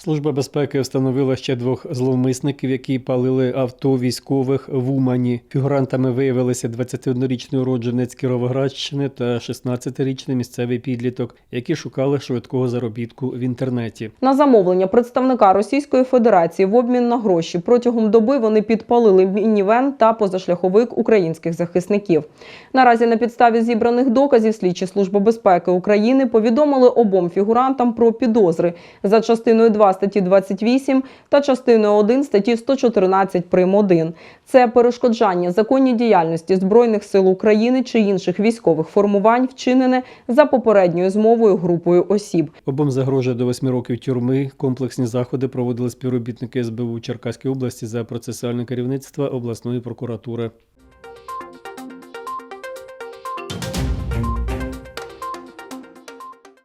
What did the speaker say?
Служба безпеки встановила ще двох зловмисників, які палили авто військових в Умані. Фігурантами виявилися 21-річний уродженець Кіровоградщини та 16-річний місцевий підліток, які шукали швидкого заробітку в інтернеті. На замовлення представника Російської Федерації в обмін на гроші протягом доби вони підпалили мінівен та позашляховик українських захисників. Наразі на підставі зібраних доказів слідчі служби безпеки України повідомили обом фігурантам про підозри за частиною 2 статті 28 та частиною 1 статті 114 прим. 1. Це перешкоджання законній діяльності збройних сил України чи інших військових формувань, вчинене за попередньою змовою групою осіб. Обом загрожує до 8 років тюрми. Комплексні заходи проводили співробітники СБУ Черкаської області за процесуальне керівництво обласної прокуратури.